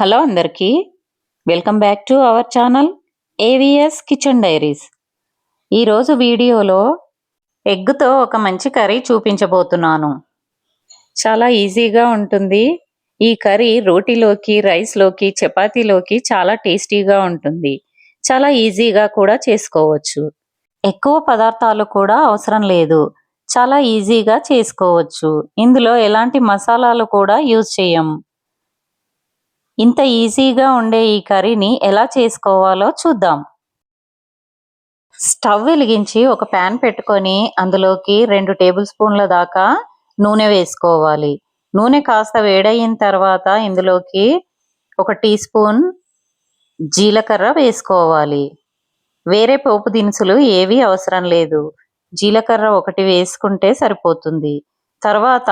Hello అందరికీ. Welcome back to our channel AVS kitchen diaries. ఈరోజు వీడియోలో ఎగ్తో ఒక మంచి కర్రీ చూపించబోతున్నాను. చాలా ఈజీగా ఉంటుంది. ఈ కర్రీ రోటీలోకి రైస్లోకి చపాతీలోకి చాలా టేస్టీగా ఉంటుంది. చాలా ఈజీగా కూడా చేసుకోవచ్చు. ఎక్కువ పదార్థాలు కూడా అవసరం లేదు. చాలా ఈజీగా చేసుకోవచ్చు. ఇందులో ఎలాంటి మసాలాలు కూడా యూజ్ చేయం. ఇంత ఈజీగా ఉండే ఈ కర్రీని ఎలా చేసుకోవాలో చూద్దాం. స్టవ్ వెలిగించి ఒక ప్యాన్ పెట్టుకొని అందులోకి రెండు టేబుల్ స్పూన్ల దాకా నూనె వేసుకోవాలి. నూనె కాస్త వేడయిన తర్వాత ఇందులోకి ఒక టీ స్పూన్ జీలకర్ర వేసుకోవాలి. వేరే పోపు దినుసులు ఏవి అవసరం లేదు. జీలకర్ర ఒకటి వేసుకుంటే సరిపోతుంది. తర్వాత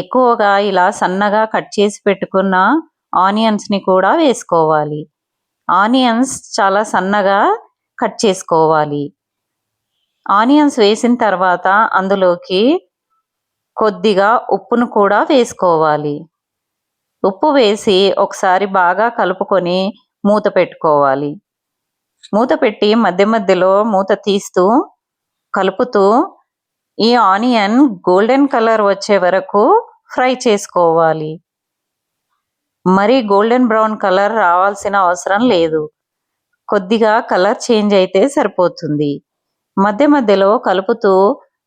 ఎక్కువగా ఇలా సన్నగా కట్ చేసి పెట్టుకున్న ఆనియన్స్ని కూడా వేసుకోవాలి. ఆనియన్స్ చాలా సన్నగా కట్ చేసుకోవాలి. ఆనియన్స్ వేసిన తర్వాత అందులోకి కొద్దిగా ఉప్పును కూడా వేసుకోవాలి. ఉప్పు వేసి ఒకసారి బాగా కలుపుకొని మూత పెట్టుకోవాలి. మూత పెట్టి మధ్య మధ్యలో మూత తీస్తూ కలుపుతూ ఈ ఆనియన్ గోల్డెన్ కలర్ వచ్చే వరకు ఫ్రై చేసుకోవాలి. మరీ గోల్డెన్ బ్రౌన్ కలర్ రావాల్సిన అవసరం లేదు. కొద్దిగా కలర్ చేంజ్ అయితే సరిపోతుంది. మధ్య మధ్యలో కలుపుతూ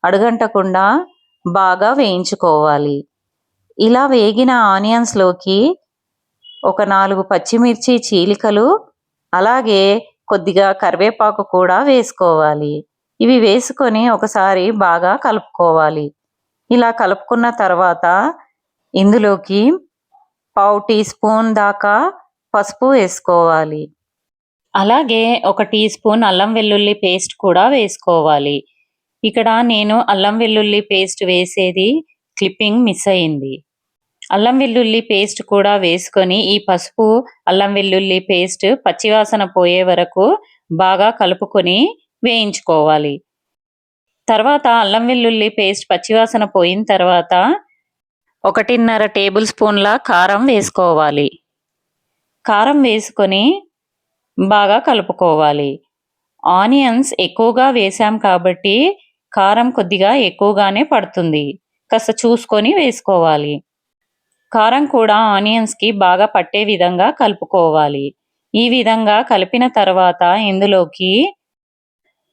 అడుగంటకుండా బాగా వేయించుకోవాలి. ఇలా వేగిన ఆనియన్స్లోకి ఒక నాలుగు పచ్చిమిర్చి చీలికలు అలాగే కొద్దిగా కరివేపాకు కూడా వేసుకోవాలి. ఇవి వేసుకొని ఒకసారి బాగా కలుపుకోవాలి. ఇలా కలుపుకున్న తర్వాత ఇందులోకి పావు టీ స్పూన్ దాకా పసుపు వేసుకోవాలి. అలాగే ఒక టీ స్పూన్ అల్లం వెల్లుల్లి పేస్ట్ కూడా వేసుకోవాలి. ఇక్కడ నేను అల్లం వెల్లుల్లి పేస్ట్ వేసేది క్లిప్పింగ్ మిస్ అయింది. అల్లం వెల్లుల్లి పేస్ట్ కూడా వేసుకొని ఈ పసుపు అల్లం వెల్లుల్లి పేస్ట్ పచ్చివాసన పోయే వరకు బాగా కలుపుకొని వేయించుకోవాలి. తర్వాత అల్లం వెల్లుల్లి పేస్ట్ పచ్చివాసన పోయిన తర్వాత ఒకటిన్నర టేబుల్ స్పూన్ల కారం వేసుకోవాలి. కారం వేసుకొని బాగా కలుపుకోవాలి. ఆనియన్స్ ఎక్కువగా వేసాం కాబట్టి కారం కొద్దిగా ఎక్కువగానే పడుతుంది. కాస్త చూసుకొని వేసుకోవాలి. కారం కూడా ఆనియన్స్కి బాగా పట్టే విధంగా కలుపుకోవాలి. ఈ విధంగా కలిపిన తర్వాత ఇందులోకి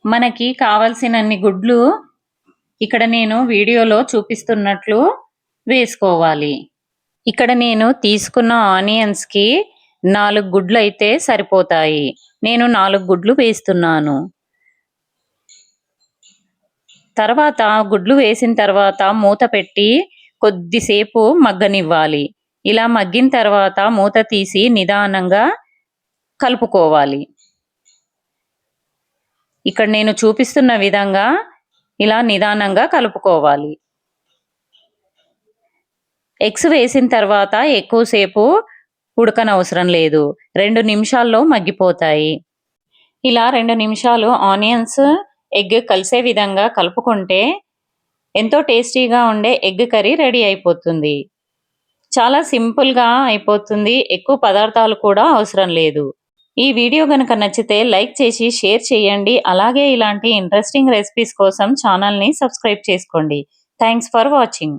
మనకి కావలసినన్ని గుడ్లు ఇక్కడ నేను వీడియోలో చూపిస్తున్నట్లు వేసుకోవాలి. ఇక్కడ నేను తీసుకున్న ఆనియన్స్కి నాలుగు గుడ్లు అయితే సరిపోతాయి. నేను నాలుగు గుడ్లు వేస్తున్నాను. తర్వాత గుడ్లు వేసిన తర్వాత మూత పెట్టి కొద్దిసేపు మగ్గనివ్వాలి. ఇలా మగ్గిన తర్వాత మూత తీసి నిదానంగా కలుపుకోవాలి. ఇక్కడ నేను చూపిస్తున్న విధంగా ఇలా నిదానంగా కలుపుకోవాలి. ఎగ్స్ వేసిన తర్వాత ఎక్కువసేపు ఉడకనవసరం లేదు. రెండు నిమిషాల్లో మగ్గిపోతాయి. ఇలా రెండు నిమిషాలు ఆనియన్స్ ఎగ్ కలిసే విధంగా కలుపుకుంటే ఎంతో టేస్టీగా ఉండే ఎగ్ కర్రీ రెడీ అయిపోతుంది. చాలా సింపుల్గా అయిపోతుంది. ఎక్కువ పదార్థాలు కూడా అవసరం లేదు. ఈ వీడియో కనుక నచ్చితే లైక్ చేసి షేర్ చేయండి. అలాగే ఇలాంటి ఇంట్రెస్టింగ్ రెసిపీస్ కోసం ఛానల్ని సబ్స్క్రైబ్ చేసుకోండి. Thanks for watching.